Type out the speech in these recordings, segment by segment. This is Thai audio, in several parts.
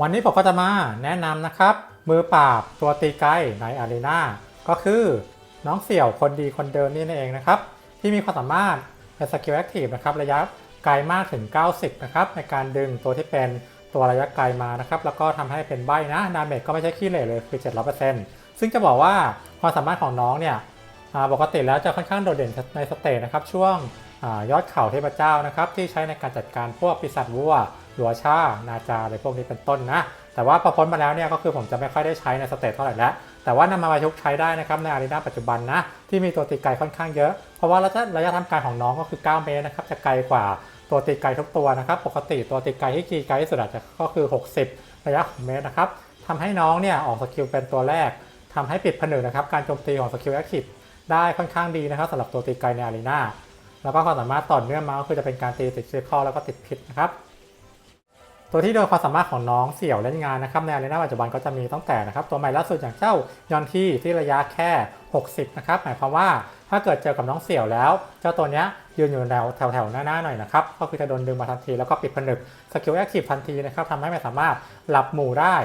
วันนี้ผมก็จะมาแนะนำนะครับ มือปราบตัวตีไกลในอารีนาก็คือน้องเสี่ยวคนดีคนเดิมนี่เองนะครับ ที่มีความสามารถเป็นสกิลแอคทีฟนะครับระยะไกลมากถึง 90 นะครับในการดึงตัวที่เป็นตัวระยะไกลมานะครับ แล้วก็ทำให้เป็นใบนะดาเมจก็ไม่ใช่ขี้เหร่เลยคือ 700%ซึ่งจะบอกว่าความสามารถของน้องเนี่ยปกติแล้วจะค่อนข้างโดดเด่นในสเตจนะครับช่วงอยอดเขาเทพเจ้านะครับที่ใช้ในการจัดการพวกปีศาจวัว ลัวชานาจาอะไรพวกนี้เป็นต้นนะ แต่ว่าพอพ้นมาแล้วเนี่ยก็คือผมจะไม่ค่อยได้ใช้ในสเตจเท่าไหร่แล้ว แต่ว่านำมาประยุกต์ใช้ได้นะครับในอารีนาปัจจุบันนะ ที่มีตัวตีไกลค่อนข้างเยอะ เพราะว่าระยะระยะทำการของน้องก็คือ 9 เมตรนะครับจะไกลกว่าตัวตีไกลทุกตัวนะครับ ปกติตัวตีไกลที่ตีไกลที่สุดอาจจะก็คือ 60 ระยะของเมตรนะครับทำให้น้องเนี่ยออกสกิลเป็นตัวแรกทำให้ปิดผนึกนะครับการโจมตีของสกิลแอคทีฟได้ค่อนข้างดีนะครับสำหรับตัวตีไกลในอารีนาแล้วก็ความสามารถต่อเนื่องมาก็คือจะเป็นการตีติดเชื้อข้อแล้วก็ติดพิษนะครับ ตัวที่โดยความสามารถของน้องเสี่ยวเล่นงานนะครับในอารีนาปัจจุบันก็จะมีตั้งแต่นะครับตัวใหม่ล่าสุดอย่างเจ้ายอนที่ที่ระยะแค่ 60 นะครับหมายความว่าถ้าเกิดเจอกับน้องเสี่ยวแล้ว เจ้าตัวเนี้ยยืนอยู่แนวแถวๆหน้าๆหน่อยนะครับก็คือจะโดนดึงมาทันทีแล้วก็ปิดผนึกสกิลแอคทีฟทันทีนะครับทำให้ไม่สามารถหลับหมู่ได้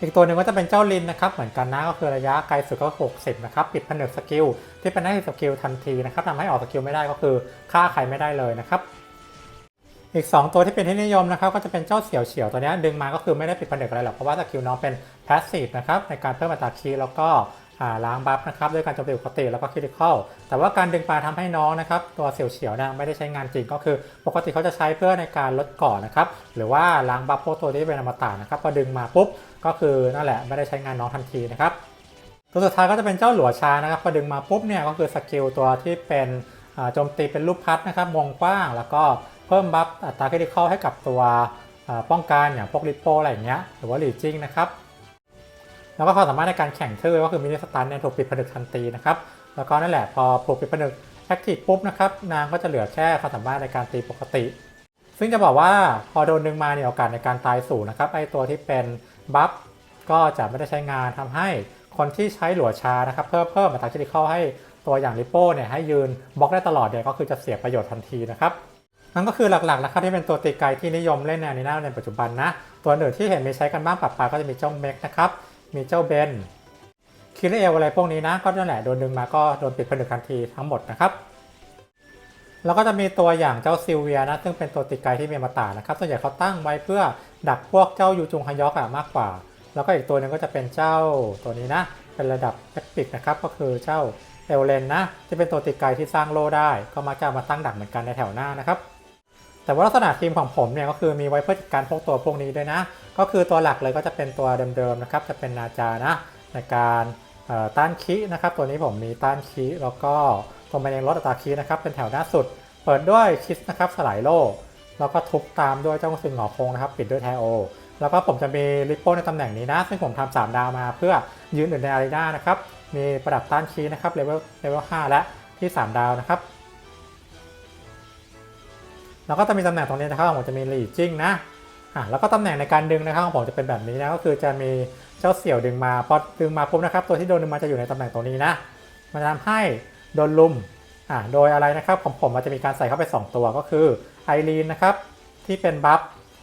อีกตัวหนึ่งก็จะเป็นเจ้าลินนะครับเหมือนกันนะก็คือระยะไกลสุดก็ 60 นะครับ ปิดผนึกสกิลที่เป็นหน้าที่สกิลทันทีนะครับทำให้ออกสกิลไม่ได้ก็คือฆ่าใครไม่ได้เลยนะครับ อีก 2 ตัวที่เป็นที่นิยมนะครับก็จะเป็นเจ้าเสี่ยวเฉียวตัวนี้ดึงมาก็คือไม่ได้ปิดผนึกอะไรหรอกเพราะว่าสกิลน้องเป็นแพสซีฟนะครับในการเพิ่มอัตราคีแล้วก็ล้างบัฟนะครับด้วยการโจมตีปกติแล้วก็คริติคอลแต่ว่าการดึงมาทำให้น้องนะครับตัวเสี่ยวเฉียวเนี่ยไม่ได้ใช้งานจริงก็คือ ปกติเขาจะใช้เพื่อในการลดก่อนนะครับหรือว่าล้างบัฟพวกตัวที่เป็นอมตะนะครับพอดึงมาปุ๊บก็คือนั่นแหละไม่ได้ใช้งานน้องทันทีนะครับตัวสุดท้ายก็จะเป็นเจ้าหลัวชานะครับพอดึงมาปุ๊บเนี่ยก็คือสกิลตัวที่เป็นโจมตีเป็นรูปพัดนะครับวงกว้างแล้วก็ เพิ่มบัฟอัตราคริติคอลให้กับตัวป้องกันอย่างพวกลิปโปอะไรอย่างเงี้ยหรือว่าลีจิ้งนะครับแล้วก็ความสามารถในการแข่งทื่อก็คือมินิสตันเนี่ยถูกปิดผนึกทันทีนะครับแล้วก็นั่นแหละพอถูกปิดผนึกแอคทีฟปุ๊บนะครับนางก็จะเหลือแค่ความสามารถในการตีปกติ ซึ่งจะบอกว่าพอโดนดึงมาเนี่ยโอกาสในการตายสูงนะครับไอตัวที่เป็นบัฟก็จะไม่ได้ใช้งานทำให้คนที่ใช้หลัวชานะครับเพิ่มเพิ่มอัตราคริติคอลให้ตัวอย่างริปโป้เนี่ยให้ยืนบล็อกได้ตลอดเนี่ยก็คือจะเสียประโยชน์ทันทีนะครับ นั่นก็คือหลักๆนะครับที่เป็นตัวตีไกลที่นิยมเล่นในอารีนาในปัจจุบันนะ ตัวอื่นที่เห็นมีใช้กันบ้างปรับปาก็จะมีเจ้าเม็กนะครับ มีเจ้าเบนคิลเลเอลอะไรพวกนี้นะ ก็นั่นแหละโดนดึงมาก็โดนปิดผนึกทันทีทั้งหมดนะครับแล้วก็จะมีตัวอย่างเจ้าซิลเวียนะซึ่งเป็นตัวตีไกลที่มีอมตะนะครับส่วนใหญ่เขาตั้งไว้เพื่อดักพวกเจ้ายูจุงฮยอกอะมากกว่า แล้วก็อีกตัวหนึ่งก็จะเป็นเจ้าตัวนี้นะ เป็นระดับเอปิกนะครับก็คือเจ้าเอลเลนนะที่เป็นตัวตีไกที่สร้างโลได้ ก็มักจะมาตั้งดักเหมือนกันในแถวหน้านะครับ แต่ว่าลักษณะทีมของผมเนี่ยก็คือมีไว้เพื่อจัดการพวกตัวพวกนี้ด้วยนะ ก็คือตัวหลักเลยก็จะเป็นตัวเดิมๆนะครับ จะเป็นนาจานะในการต้านคีนะครับ ตัวนี้ผมมีต้านคีแล้วก็ตัวมันเองลดอัตราคีนะครับ เป็นแถวหน้าสุด เปิดด้วยคิสนะครับสลายโลแล้วก็ทุบตามด้วยเจ้าสิงหงอโคงนะครับ ปิดด้วยแทโอ แล้วก็ผมจะมีริปโป้ในตำแหน่งนี้นะ ซึ่งผมทำสามดาวมาเพื่อยืนอยู่ในอารีนานะครับ มีประดับต้านคีนะครับเลเวลเลเวล5และที่ 3 ดาวนะครับ แล้วก็จะมีตำแหน่งตรงนี้นะครับของผมจะมีลีจิ้งนะอะแล้วก็ตำแหน่งในการดึงนะครับของผมจะเป็นแบบนี้นะก็คือจะมีเจ้าเสี่ยวดึงมาพอดึงมาปุ๊บนะครับ ตัวที่โดนดึงมาจะอยู่ในตำแหน่งตรงนี้นะมันทำให้โดนลุมอะโดยอะไรนะครับของผมมันจะมีการใส่เข้าไป 2 ตัวก็คือไอรีนนะครับที่เป็นบัฟ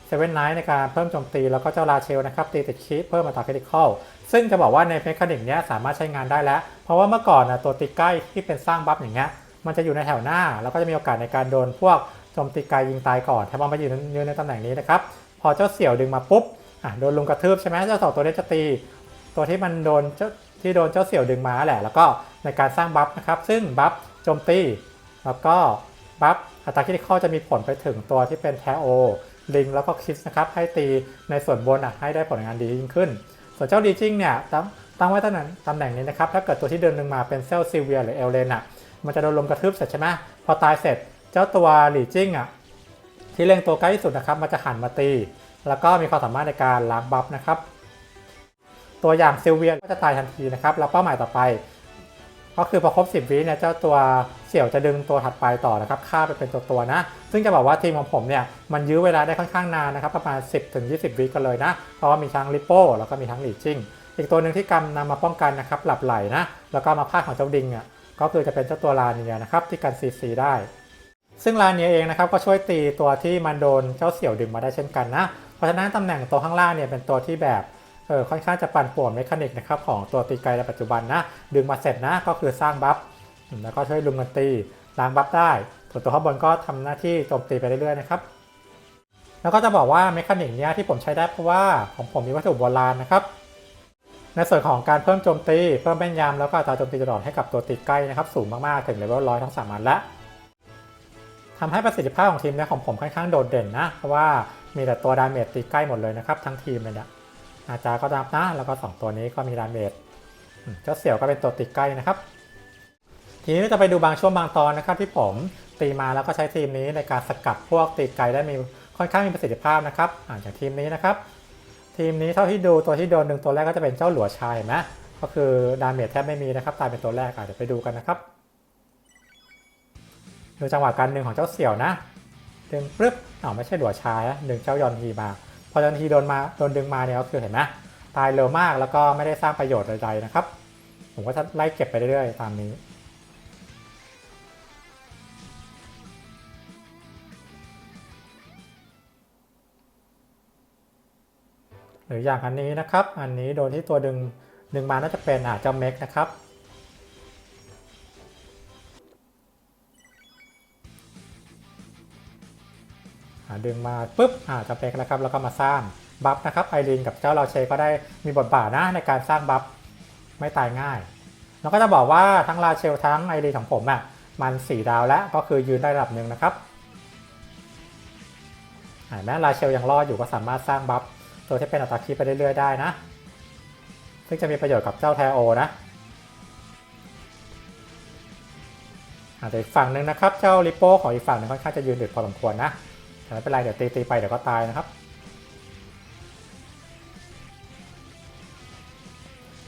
เซเว่นไนท์ในการเพิ่มโจมตีแล้วก็เจ้าราเชลนะครับตีติดคีเพิ่มอัตาคริติคอลซึ่งจะบอกว่าในเมคานิกเนี้ยสามารถใช้งานได้แล้ว เพราะว่าเมื่อก่อนนะตัวตีใกล้ที่เป็นสร้างบัฟอย่างเงี้ยมันจะอยู่ในแถวหน้า แล้วก็จะมีโอกาสในการโดนพวก โจมตีไกลยิงตายก่อนถ้ามันมาอยู่ในในตำแหน่งนี้นะครับ พอเจ้าเสี่ยวดึงมาปุ๊บอะโดนลุมกระทืบใช่ไหมเจ้าสองตัวนี้จะตี ตัวที่มันโดนเจ้าที่โดนเจ้าเสี่ยวดึงมาแหละ แล้วก็ในการสร้างบัฟนะครับ ซึ่งบัฟโจมตี แล้วก็บัฟอัตราคิติคอจะมีผลไปถึงตัวที่เป็นแทโอลิงแล้วก็คิสนะครับให้ตีในส่วนบนอะให้ได้ผลงานดียิ่งขึ้น ส่วนเจ้าดีจิ้งเนี่ยตั้งตั้งไว้ตำแหน่งตำแหน่งนี้นะครับถ้าเกิดตัวที่เดินลงมาเป็นเซลซิเวียหรือเอลเลนอะมันจะโดนลมกระทืบเสร็จใช่ไหมพอตายเสร็จ เจ้าตัวหลีจิ้งอะที่เล็งตัวใกล้ที่สุดนะครับมันจะหันมาตี แล้วก็มีความสามารถในการล้างบัฟนะครับ ตัวอย่างซิลเวียก็จะตายทันทีนะครับ แล้วเป้าหมายต่อไป ก็คือพอครบ 10วิเนี่ยเจ้าตัวเสี่ยวจะดึงตัวถัดไปต่อนะครับฆ่าไปเป็นตัวตัวนะ ซึ่งจะบอกว่าทีมของผมเนี่ยมันยื้อเวลาได้ค่อนข้างนานนะครับ ประมาณ 10-20 วิกันเลยนะ เพราะว่ามีทั้งลิปโป้แล้วก็มีทั้งหลีจิ้งอีกตัวหนึ่งที่กำนำมาป้องกันนะครับหลับไหลนะแล้วก็มาพาดของเจ้าดิงอะก็คือจะเป็นเจ้าตัวลาเนียนะครับที่กันซีซีได้ ซึ่งลาเนียเองนะครับก็ช่วยตีตัวที่มันโดนเจ้าเสี่ยวดึงมาได้เช่นกันนะ เพราะฉะนั้นตำแหน่งตัวข้างล่างเนี่ยเป็นตัวที่แบบเออค่อนข้างจะปั่นป่วนเมคานิกนะครับของตัวตีไกลในปัจจุบันนะ ดึงมาเสร็จนะก็คือสร้างบัฟแล้วก็ช่วยลุมกันตีล้างบัฟได้ส่วนตัวข้างบนก็ทำหน้าที่โจมตีไปเรื่อยๆนะครับแล้วก็จะบอกว่าเมคานิกเนี้ยที่ผมใช้ได้เพราะว่าของผมมีวัตถุโบราณนะครับในส่วนของการเพิ่มโจมตี เพิ่มแม่นยำแล้วก็อัตราโจมตีตลอดให้กับตัวตีใกล้นะครับสูงมากๆถึงเลเวลร้อยทั้งสามอันและ ทำให้ประสิทธิภาพของทีมเนี้ยของผมค่อนข้างโดดเด่นนะ เพราะว่ามีแต่ตัวดาเมจตีใกล้หมดเลยนะครับ ทั้งทีมเลยเนี่ยอาจารย์ก็นับนะแล้วก็ 2 ตัวนี้ก็มีดาเมจเจ้าเสี่ยวก็เป็นตัวตีใกล้นะครับ ทีนี้จะไปดูบางช่วงบางตอนนะครับที่ผมตีมาแล้วก็ใช้ทีมนี้ในการสกัดพวกตีไกลได้มีค่อนข้างมีประสิทธิภาพนะครับอ่าจากทีมนี้นะครับ ทีมนี้เท่าที่ดูตัวที่โดนหนึ่งตัวแรกก็จะเป็นเจ้าหลัวชายนไหมก็คือดาเมจแทบไม่มีนะครับตายเป็นตัวแรกอะเดี๋ยวไปดูกันนะครับ ดูจังหวะการดึงของเจ้าเสี่ยวนะ ดึงปึ๊บอ้าวไม่ใช่หัวชายนะดึงเจ้ายอนทีมา พอยอนทีโดนมาโดนดึงมาเนี่ยก็คือเห็นไหมตายเร็วมากแล้วก็ไม่ได้สร้างประโยชน์ใดๆนะครับ ผมก็จะไล่เก็บไปเรื่อยๆตามนี้หรืออย่างอันนี้นะครับ อันนี้โดนที่ตัวดึงดึงมาน่าจะเป็นอาจจะเมกนะครับ ดึงมาปุ๊บอ่าจะเป็นแล้วครับแล้วก็มาสร้างบัฟนะครับไอรีนกับเจ้าเราเชก็ได้มีบทบาทนะในการสร้างบัฟไม่ตายง่ายแล้วก็จะบอกว่าทั้งลาเชลทั้งไอรีนของผมอะมัน 4 ดาวแล้วก็คือยืนได้ระดับหนึ่งนะครับแม้ลาเชลยังรอดอยู่ก็สามารถสร้างบัฟตัวที่เป็นอัตราคีไปเรื่อยๆได้นะ ซึ่งจะมีประโยชน์กับเจ้าแทโอนะอาจจะอีกฝั่งหนึ่งนะครับ เจ้าลิโป้ของอีกฝั่งหนึ่งค่อนข้างจะยืนดึกพอสมควรนะ แต่ไม่เป็นไรเดี๋ยวตีตีไปเดี๋ยวก็ตายนะครับ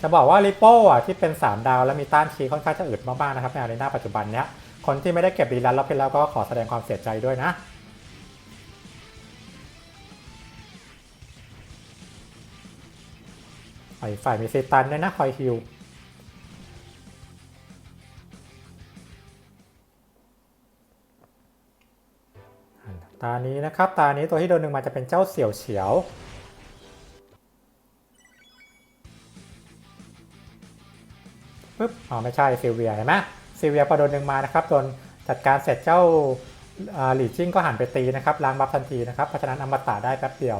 จะบอกว่าริโป้อะที่เป็น 3 ดาวแล้วมีต้านคีค่อนข้างจะอึดมากๆนะครับในอารีนาปัจจุบันเนี้ยคนที่ไม่ได้เก็บรีลันรอบที่แล้วก็ขอแสดงความเสียใจด้วยนะฝ่ายฝ่ายมีซีตันด้วยนะคอยฮิล ตานี้นะครับ ตานี้ตัวที่โดนหนึ่งมาจะเป็นเจ้าเสี่ยวเฉียว ปึ๊บ อ๋อ ไม่ใช่ซิเวียเห็นไหมซิเวียพอโดนหนึ่งมานะครับโดนจัดการเสร็จเจ้าหลี่จิ้งก็หันไปตีนะครับล้างบัฟทันทีนะครับ เพราะฉะนั้นอมตะได้แป๊บเดียว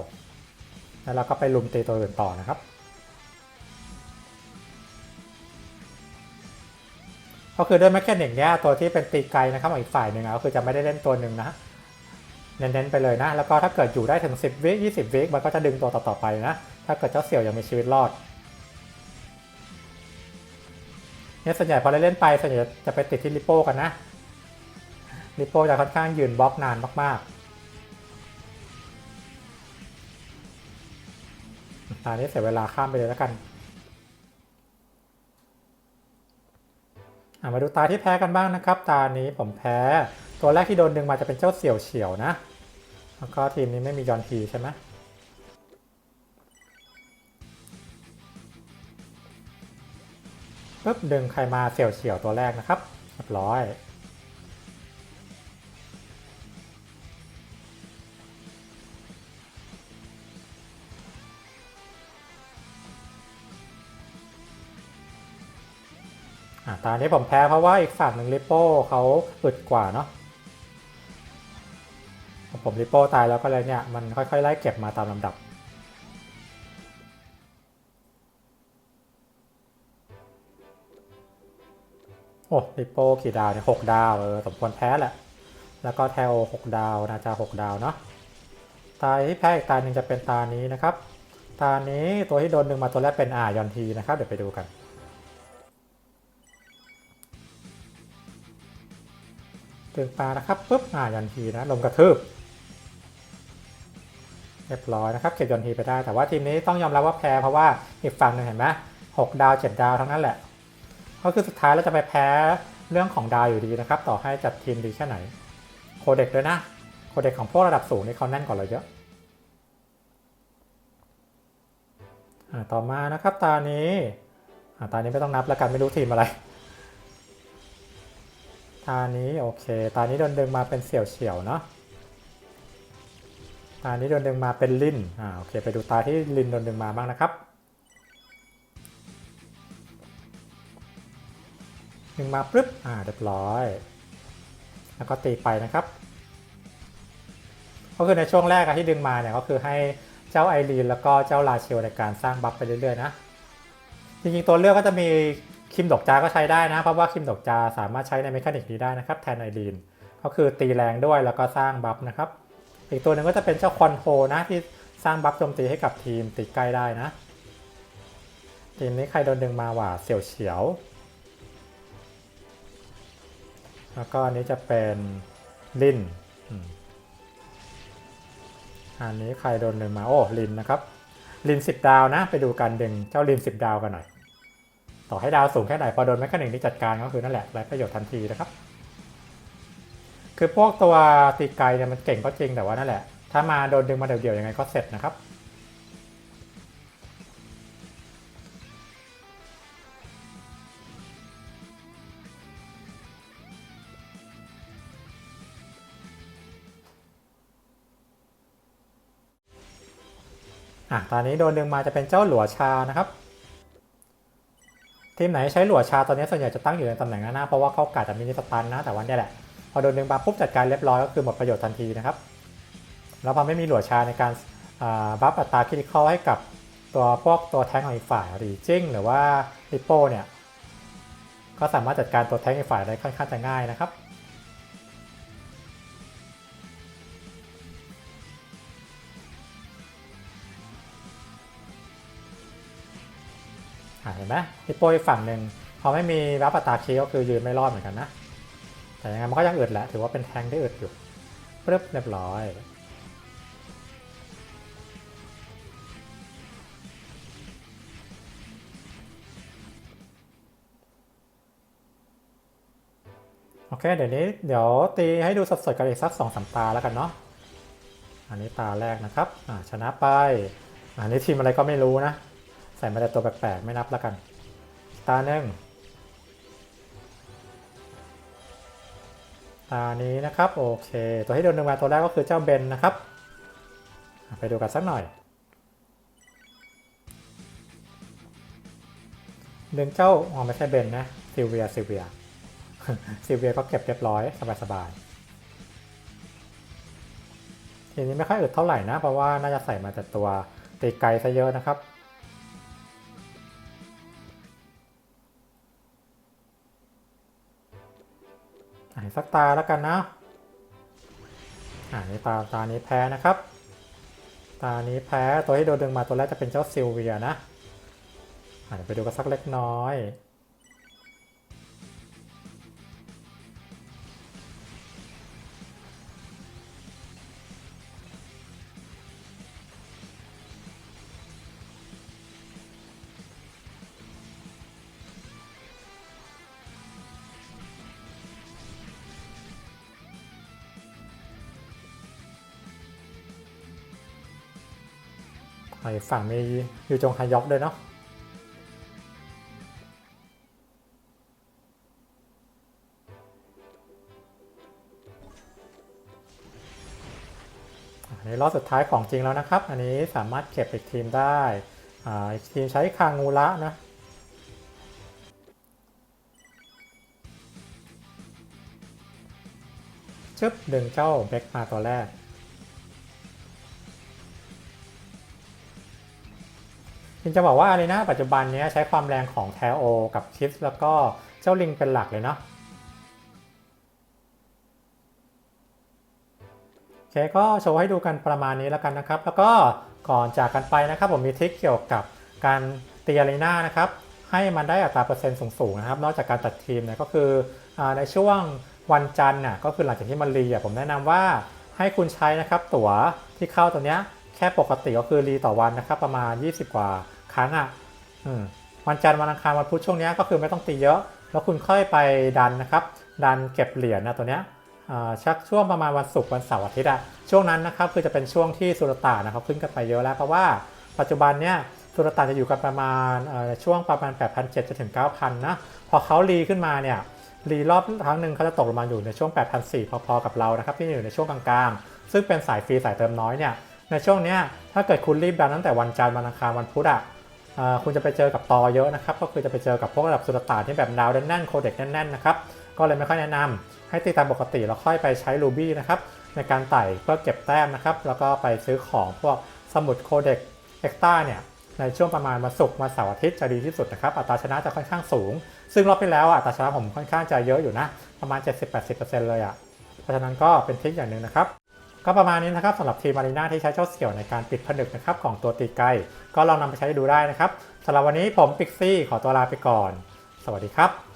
แล้วเราก็ไปลุมตีตัวอื่นต่อนะครับก็คือด้วยแมคแคนิกเนี้ยตัวที่เป็นตีไกลนะครับอีกฝ่ายหนึ่งอะก็คือจะไม่ได้เล่นตัวหนึ่งนะ เน้นๆไปเลยนะ แล้วก็ถ้าเกิดอยู่ได้ถึง 10วิ20วิมันก็จะดึงตัวต่อๆไปนะ ถ้าเกิดเจ้าเสี่ยวยังมีชีวิตรอดเนี่ยส่วนใหญ่พอเล่นไปส่วนใหญ่จะไปติดที่ลิโป้กันนะลิโป้จะค่อนข้างยืนบล็อกนานมากๆตอนนี้เสียเวลาข้ามไปเลยแล้วกันมาดูตาที่แพ้กันบ้างนะครับ ตานี้ผมแพ้ ตัวแรกที่โดนดึงมาจะเป็นเจ้าเสี่ยวเฉียวนะ แล้วก็ทีมนี้ไม่มียอนทีใช่ไหมปึ๊บดึงใครมาเสี่ยวเฉียวตัวแรกนะครับเรียบร้อยอะตอนนี้ผมแพ้เพราะว่าอีกฝั่งหนึ่งริปโป้เขาอึดกว่าเนาะ ผมริปโป้ตายแล้วก็เลยเนี่ย มันค่อยๆไล่เก็บมาตามลำดับ โอ้ริปโป้กี่ดาวเนี่ยหกดาวเออสมควรแพ้แหละ แล้วก็แทโอหกดาว นาจาหกดาวเนาะตาที่แพ้อีกตาหนึ่งจะเป็นตานี้นะครับ ตานี้ตัวที่โดนดึงมาตัวแรกเป็นอายอนทีนะครับ เดี๋ยวไปดูกันตึงปลานะครับปุ๊บอ่ายันทีนะลมกระทืบ เรียบร้อยนะครับเก็บยนทีไปได้ แต่ว่าทีมนี้ต้องยอมรับว่าแพ้เพราะว่าอีกฝั่งหนึ่งเห็นไหมหกดาวเจ็ดดาวทั้งนั้นแหละ ก็คือสุดท้ายเราจะไปแพ้เรื่องของดาวอยู่ดีนะครับ ต่อให้จัดทีมดีแค่ไหน โคเด็กด้วยนะ โคเด็กของพวกระดับสูงนี่เขาแน่นกว่าเราเยอะต่อมานะครับตานี้อ่าตานี้ไม่ต้องนับแล้วกันไม่รู้ทีมอะไร ตานี้โอเค ตานี้โดนดึงมาเป็นเสี่ยวเฉียวเนาะ ตานี้โดนดึงมาเป็นลินอ่าโอเค ไปดูตาที่ลินโดนดึงมาบ้างนะครับดึงมาปึ๊บอ่าเรียบร้อย แล้วก็ตีไปนะครับ ก็คือในช่วงแรกที่ดึงมาเนี่ยก็คือให้เจ้าไอรีนแล้วก็เจ้าลาเชลในการสร้างบัฟไปเรื่อยๆนะจริงๆตัวเลือกก็จะมีคิมดอกจาก็ใช้ได้นะ เพราะว่าคิมดอกจาสามารถใช้ในเมคานิกนี้ได้นะครับแทนไอรีนก็คือตีแรงด้วยแล้วก็สร้างบัฟนะครับ อีกตัวหนึ่งก็จะเป็นเจ้าคอนโทนะที่สร้างบัฟโจมตีให้กับทีมตีใกล้ได้นะ ทีมนี้ใครโดนดึงมาว่าเสี่ยวเฉียว แล้วก็อันนี้จะเป็นลินอันนี้ใครโดนดึงมาโอ้ลินนะครับลินสิบดาวนะ ไปดูการดึงเจ้าลินสิบดาวกันหน่อย ต่อให้ดาวสูงแค่ไหนพอโดนแมคคานิกที่จัดการก็คือนั่นแหละไรประโยชน์ทันทีนะครับ คือพวกตัวตีไกลเนี่ยมันเก่งก็จริงแต่ว่านั่นแหละ ถ้ามาโดนดึงมาเดี่ยวๆยังไงก็เสร็จนะครับอะตอนนี้โดนดึงมาจะเป็นเจ้าหลัวชานะครับ ทีมไหนใช้หลัวชาตอนนี้ส่วนใหญ่จะตั้งอยู่ในตำแหน่งหน้าเพราะว่าเขากาดจะมินิสตันนะแต่วันนี้แหละ อโดนดึงมาปุ๊บจัดการเรียบร้อยก็คือหมดประโยชน์ทันทีนะครับ แล้วพอไม่มีหลวชาในการบัฟอัตราคริติคอลให้กับตัวพวกตัวแทงของอีกฝ่ายรีจิ้งหรือว่าริปโป้เนี่ยก็สามารถจัดการตัวแท้งอีกฝ่ายได้ค่อนข้างจะง่ายนะครับเห็นไหมฮิปโปอีกฝั่งหนึ่งพอไม่มีรับอัตราคีก็คือยืนไม่รอดเหมือนกันนะ แต่ยังไงมันก็ยังอึดแหละ ถือว่าเป็นแทงที่อึดอยู่ปึ๊บเรียบร้อย โอเค เดี๋ยวนี้เดี๋ยวตีให้ดูสดๆกันอีกสักสองสามตาแล้วกันเนาะ อันนี้ตาแรกนะครับชนะไป อันนี้ทีมอะไรก็ไม่รู้นะ ใส่มาแต่ตัวแปลกๆ ไม่นับแล้วกัน ตาหนึ่ง ตานี้นะครับโอเค ตัวที่โดนดึงมาตัวแรกก็คือเจ้าเบนนะครับ ไปดูกันสักหน่อย ดึงเจ้าอ๋อไม่ใช่เบนนะซิเวียซิเวียซิเวียก็เก็บเรียบร้อยสบายๆทีนี้ไม่ค่อยอึดเท่าไหร่นะ เพราะว่าน่าจะใส่มาแต่ตัวตีไกลซะเยอะนะครับ สักตาแล้วกันนะอ่านี่ตาตานี้แพ้นะครับ ตานี้แพ้ตัวที่โดนดึงมาตัวแรกจะเป็นเจ้าซิลเวียนะอ่านไปดูกันสักเล็กน้อย ฝั่งมียูจงฮายอกด้วยเนาะอันนี้รอบสุดท้ายของจริงแล้วนะครับ อันนี้สามารถเก็บอีกทีมได้อ่าอีกทีมใช้คางูระนะชึบดึงเจ้าเบคมาตัวแรก ริงจะบอกว่าอารีนาปัจจุบันนี้ใช้ความแรงของแทโอ กับคิสแล้วก็เจ้าลิงเป็นหลักเลยเนาะโอเคก็โชว์ให้ดูกันประมาณนี้แล้วกันนะครับ แล้วก็ก่อนจากกันไปนะครับ ผมมีทริคเกี่ยวกับการตีอารีนานะครับให้มันได้อัตราเปอร์เซ็นต์สูงๆนะครับ นอกจากการตัดทีมเนี่ยก็คืออในช่วงวันจันทร์น่ะก็คือหลังจากที่มันรีอะผมแนะนำว่าให้คุณใช้นะครับตั๋วที่เข้าตัวเนี้ยแค่ปกติก็คือรีต่อวันนะครับ ประมาณ 20 กว่า ครั้งอะอืมวันจันทร์วันอังคารวันพุธช่วงเนี้ยก็คือไม่ต้องตีเยอะ แล้วคุณค่อยไปดันนะครับ ดันเก็บเหรียญนะตัวเนี้ยอ่าชักช่วงประมาณวันศุกร์วันเสาร์อาทิตย์อะช่วงนั้นนะครับคือจะเป็นช่วงที่สุรตานนะครับขึ้นกันไปเยอะแล้วเพราะว่าปัจจุบันเนี้ยสุรตานจะอยู่กันประมาณเอ่อช่วงประมาณ 8,700จนถึง 9,000 นะ พอเขารีขึ้นมาเนี่ยรีรอบครั้งหนึ่งเขาจะตกลงมาอยู่ในช่วง 8,400 พอๆกับเรานะครับที่อยู่ในช่วงกลางๆ ซึ่งเป็นสายฟรีสายเติมน้อยเนี่ยในช่วงเนี้ยถ้าเกิดคุณรีบดันตั้งแต่วันจันทร์วันอังคารวันพุธอะเอ่อ คุณจะไปเจอกับตอเยอะนะครับ ก็คือจะไปเจอกับพวกระดับสุดตานที่แบบดาวแน่นๆโคเด็กแน่นๆนะครับ ก็เลยไม่ค่อยแนะนำให้ตีตามปกติแล้วค่อยไปใช้ Ruby นะครับในการไต่เพื่อเก็บแต้มนะครับ แล้วก็ไปซื้อของพวกสมุดโคเด็กเอ็กต้าเนี่ยในช่วงประมาณวันศุกร์วันเสาร์อาทิตย์จะดีที่สุดนะครับ อัตราชนะจะค่อนข้างสูง ซึ่งรอบที่แล้วอัตราชนะผมค่อนข้างจะเยอะอยู่นะ ประมาณ 70-80%เลยอะเพราะฉะนั้นก็เป็นทริคอย่างหนึ่งนะครับ ก็ประมาณนี้นะครับสำหรับทีมมารีนาที่ใช้เจ้าเสี่ยวในการปิดผนึกนะครับของตัวตีไกลก็ลองนำไปใช้ดูได้นะครับสำหรับวันนี้ผมปิกซี่ขอตัวลาไปก่อน สวัสดีครับ